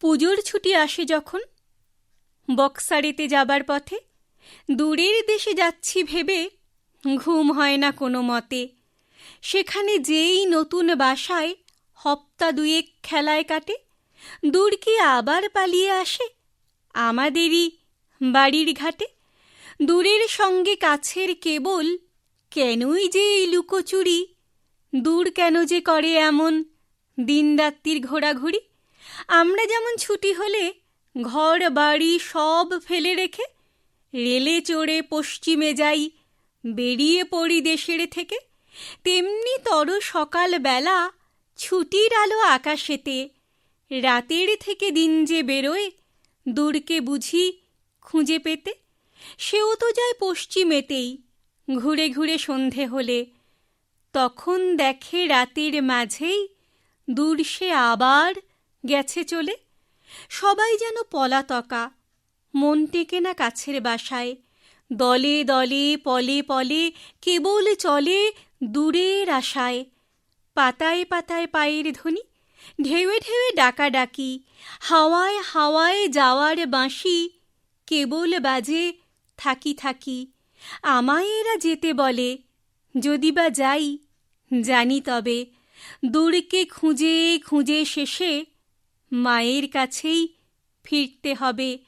পুজোর ছুটি আসে যখন? বক্সারেতে যাবার পথে? দূরের দেশে যাচ্ছি ভেবে ঘুম হয় না কোনো মতে। সেখানে যেই নতুন বাসায় হপ্তা দুয়েক খেলায় কাটে, দূর কি আবার পালিয়ে আসে? আমাদেরই বাড়ির ঘাটে। দূরের সঙ্গে কাছের কেবল কেনই যে এই লুকোচুরি? দূর কেন যে করে এমন দিনরাত্রির ঘোরাঘুরি? আমরা যেমন ছুটি হলে ঘর, বাড়ি সব ফেলে রেখে রেলে চড়ে পশ্চিমে যাই, বেরিয়ে পড়ি দেশের থেকে, তেমনি তর সকাল বেলা ছুটির আলো আকাশেতে, রাতের থেকে দিন যে বেরোয়, দূরকে বুঝি খুঁজে পেতে, সেও তো যায় পশ্চিমেতেই, ঘুরে ঘুরে সন্ধে হলে, তখন দেখে রাতের মাঝেই দূর সে আবার গেছে চলে। সবাই যেন পলাতকা, মন টেকে না কাছের বাসায়। দলে দলে, পলে পলে, কেবল চলে দূরের আশায়। পাতায় পাতায় পায়ের ধ্বনি, ঢেউয়ে ঢেউয়ে ডাকাডাকি, হাওয়ায় হাওয়ায় যাওয়ার বাঁশি, কেবল বাজে থাকি থাকি। আমায় এরা যেতে বলে, যদি বা যাই, জানি তবে। দূরকে খুঁজে খুঁজে শেষে মায়ের কাছেই ফিরতে হবে।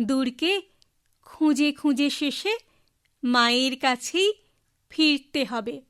দূরকে খুঁজে খুঁজে শেষে মায়ের কাছেই ফিরতে হবে।